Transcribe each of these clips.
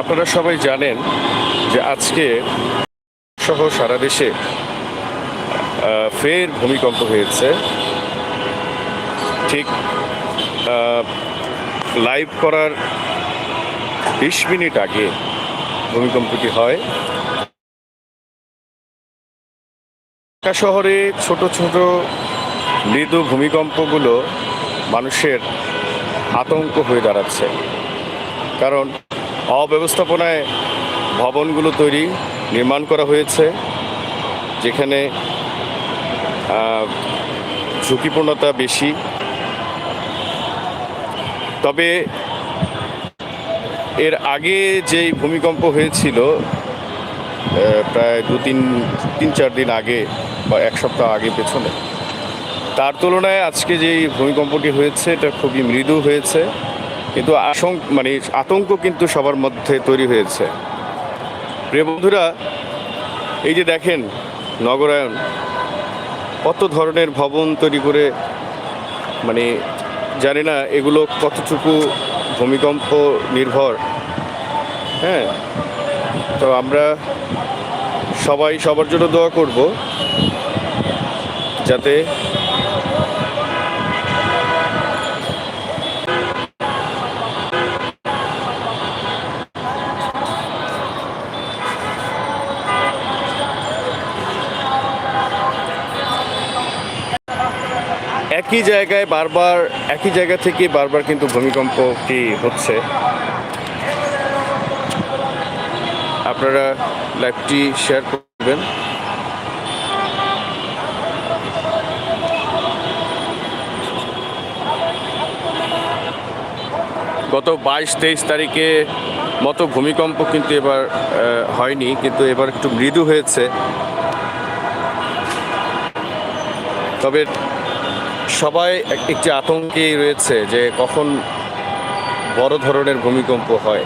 আপনারা সবাই জানেন যে আজকে সহ সারা দেশে ফের ভূমিকম্প হয়েছে। ঠিক লাইভ করার বিশ মিনিট আগে ভূমিকম্পটি হয়। ঢাকা শহরে ছোট ছোট মৃদু ভূমিকম্পগুলো মানুষের আতঙ্ক হয়ে দাঁড়াচ্ছে। কারণ অব্যবস্থাপনায় ভবনগুলো তৈরি, নির্মাণ করা হয়েছে, যেখানে ঝুঁকিপূর্ণতা বেশি। তবে এর আগে যেই ভূমিকম্প হয়েছিল প্রায় দু তিন তিন চার দিন আগে বা এক সপ্তাহ আগে পেছনে, তার তুলনায় আজকে যেই ভূমিকম্পটি হয়েছে, এটা খুবই মৃদু হয়েছে। কিন্তু মানে আতঙ্ক কিন্তু সবার মধ্যে তৈরি হয়েছে। প্রিয় বন্ধুরা, এই যে দেখেন নগরায়ণ কত ধরনের ভবন তৈরি করে মানে জানি না এগুলো কতটুকু ভূমিকম্প নির্ভর। হ্যাঁ তো আমরা সবাই সবার জন্য দোয়া করব, যাতে একই জায়গায় বারবার, একই জায়গা থেকে বারবার কিন্তু ভূমিকম্পটি হচ্ছে? আপনারা লাইভটি শেয়ার করবেন। গত বাইশ তেইশ তারিখে মতো ভূমিকম্প কিন্তু এবার হয়নি, কিন্তু এবার একটু মৃদু হয়েছে। তবে সবাই একটি আতঙ্কেই রয়েছে যে কখন বড় ধরনের ভূমিকম্প হয়।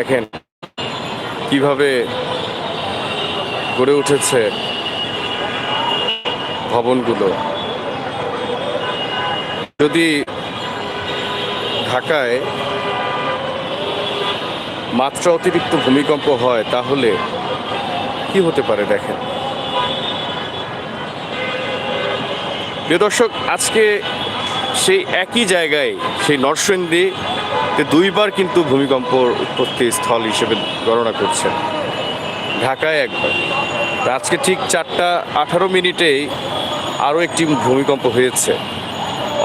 দেখেন কীভাবে গড়ে উঠেছে ভবনগুলো। যদি ঢাকায় মাত্রা অতিরিক্ত ভূমিকম্প হয়, তাহলে কি হতে পারে দেখেন। প্রিয় দর্শক, আজকে সেই একই জায়গায়, সেই নরসিংদী তে দুইবার কিন্তু ভূমিকম্প উৎপত্তি স্থল হিসেবে গণনা করছেন। ঢাকায় একবার। আজকে ঠিক চারটা আঠারো মিনিটেই আরও একটি ভূমিকম্প হয়েছে।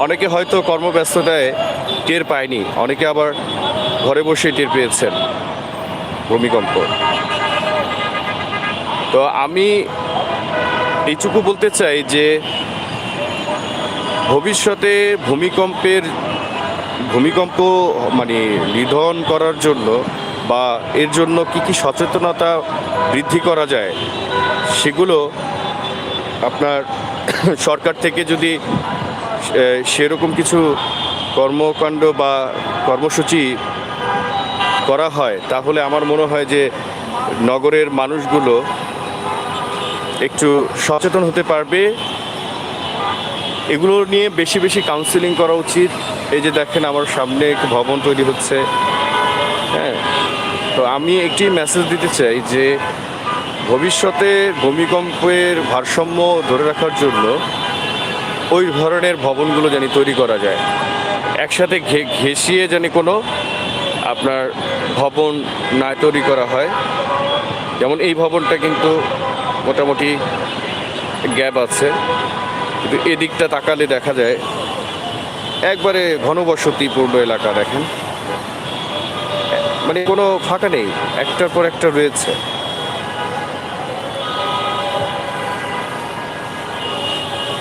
অনেকে হয়তো কর্মব্যস্ততায় টের পায়নি, অনেকে আবার ঘরে বসে টের পেয়েছেন ভূমিকম্প। তো আমি এইটুকু বলতে চাই যে ভবিষ্যতে ভূমিকম্পের ভূমিকম্প মানে নিধন করার জন্য বা এর জন্য কি কি সচেতনতা বৃদ্ধি করা যায়, সেগুলো আপনার সরকার থেকে যদি সেরকম কিছু কর্মকাণ্ড বা কর্মসূচি করা হয়, তাহলে আমার মনে হয় যে নগরের মানুষগুলো একটু সচেতন হতে পারবে এগুলো নিয়ে বেশি বেশি কাউন্সিলিং করা উচিত। এই যে দেখেন আমার সামনে একটি ভবন তৈরি হচ্ছে। হ্যাঁ তো আমি একটি মেসেজ দিতে চাই যে ভবিষ্যতে ভূমিকম্পের ভারসাম্য ধরে রাখার জন্য ওই ধরনের ভবনগুলো যেন তৈরি করা যায়। একসাথে ঘে- ঘেঁষিয়ে যেন কোনো আপনার ভবন না তৈরি করা হয়। যেমন এই ভবনটা কিন্তু মোটামুটি গ্যাপ আছে। কিন্তু এদিকটা তাকালে দেখা যায়, একবারে ঘনবসতিপূর্ণ এলাকা দেখেন। মানে কোনো ফাঁকা নেই, একটার পর একটা রয়েছে।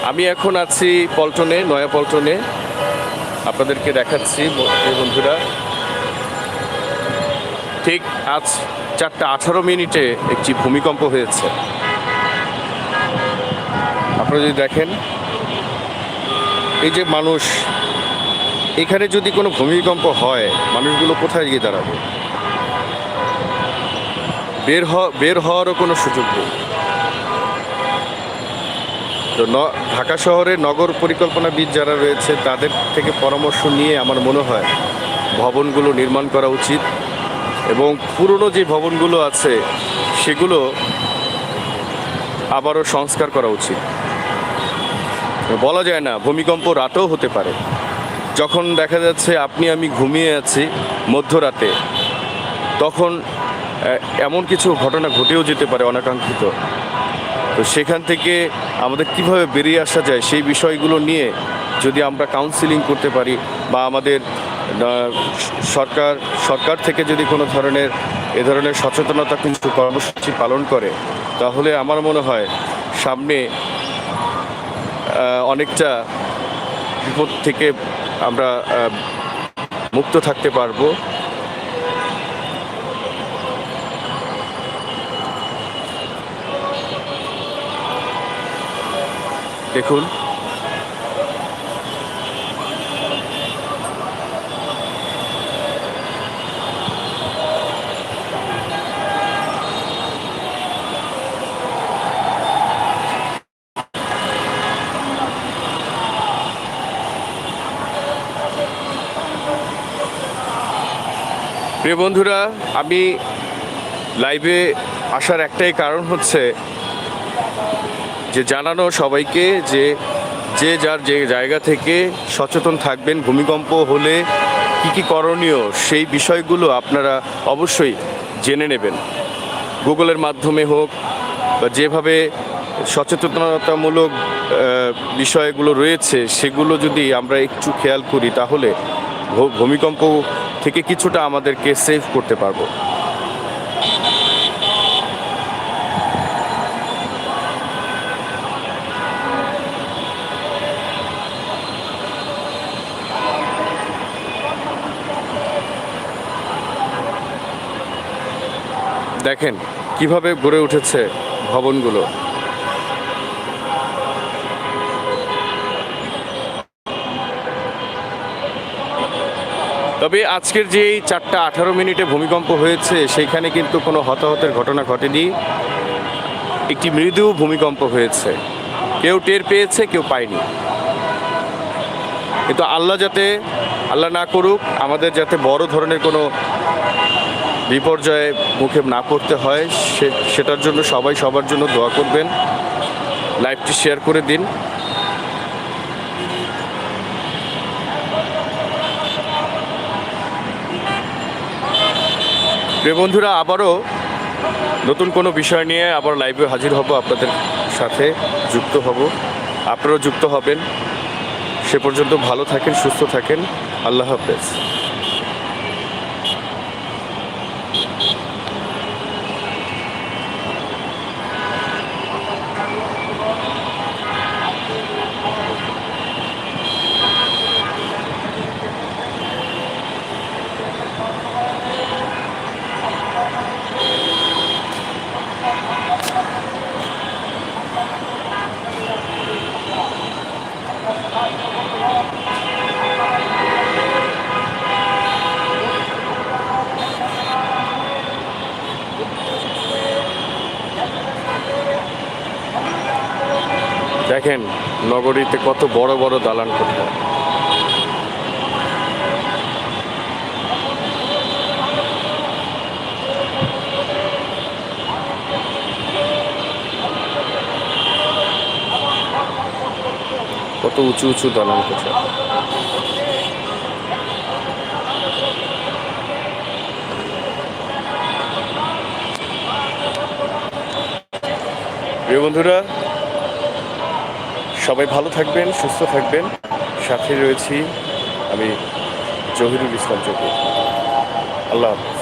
আমি এখন আছি পল্টনে, নয়া পল্টনে। আপনাদেরকে দেখাচ্ছি বন্ধুরা। ঠিক আজ চারটা আঠারো মিনিটে একটি ভূমিকম্প হয়েছে। আপনারা যদি দেখেন এই যে মানুষ, এখানে যদি কোনো ভূমিকম্প হয়, মানুষগুলো কোথায় গিয়ে দাঁড়াবে? বের হ- বের হওয়ারও কোনো সুযোগ নেই। তো ঢাকা শহরে নগর পরিকল্পনাবিদ যারা রয়েছে, তাদের থেকে পরামর্শ নিয়ে আমার মনে হয় ভবনগুলো নির্মাণ করা উচিত এবং পুরনো যে ভবনগুলো আছে, সেগুলো আবারও সংস্কার করা উচিত। বলা যায় না, ভূমিকম্প রাতেও হতে পারে। যখন দেখা যাচ্ছে আপনি, আমি ঘুমিয়ে আছি মধ্যরাতে, তখন এমন কিছু ঘটনা ঘটেও যেতে পারে অনাকাঙ্ক্ষিত। তো সেখান থেকে আমাদের কীভাবে বেরিয়ে আসা যায় সেই বিষয়গুলো নিয়ে যদি আমরা কাউন্সিলিং করতে পারি বা আমাদের সরকার সরকার থেকে যদি কোনো ধরনের, এ ধরনের সচেতনতা কিন্তু কর্মসূচি পালন করে, তাহলে আমার মনে হয় সামনে অনেকটা বিপদ থেকে আমরা মুক্ত থাকতে পারব। দেখুন প্রিয় বন্ধুরা, আমি লাইভে আসার একটাই কারণ হচ্ছে যে জানানো সবাইকে যে যে যার যে জায়গা থেকে সচেতন থাকবেন, ভূমিকম্প হলে কি কি করণীয় সেই বিষয়গুলো আপনারা অবশ্যই জেনে নেবেন। গুগলের মাধ্যমে হোক বা যেভাবে সচেতনতামূলক বিষয়গুলো রয়েছে, সেগুলো যদি আমরা একটু খেয়াল করি তাহলে ভূমিকম্প থেকে কিছুটা আমাদেরকে সেভ করতে পারব। দেখেন কীভাবে গড়ে উঠেছে ভবনগুলো। তবে আজকের যে এই চারটা আঠারো মিনিটে ভূমিকম্প হয়েছে, সেইখানে কিন্তু কোনো হতাহতের ঘটনা ঘটেনি। একটি মৃদু ভূমিকম্প হয়েছে। কেউ টের পেয়েছে, কেউ পায়নি। কিন্তু আল্লাহ যাতে, আল্লাহ না করুক, আমাদের যাতে বড় ধরনের কোনো বিপর্যয়ে মুখে না পড়তে হয় সেটার জন্য সবাই সবার জন্য দোয়া করবেন। লাইভটি শেয়ার করে দিন। প্রিয় বন্ধুরা, আবারও নতুন কোনো বিষয় নিয়ে আবার লাইভে হাজির হব আপনাদের সাথে, যুক্ত হব। আপনারাও যুক্ত হবেন। সে পর্যন্ত ভালো থাকেন, সুস্থ থাকেন। আল্লাহ হাফেজ। দেখেন নগরীতে কত বড় বড় দালান কোঠা। কত উঁচু উঁচু দালান কোঠা। প্রিয় বন্ধুরা সবাই ভালো থাকবেন সুস্থ থাকবেন। সাথে রয়েছি আমি জহিরুল ইসলাম চৌধুরী। আল্লাহ হাফিজ।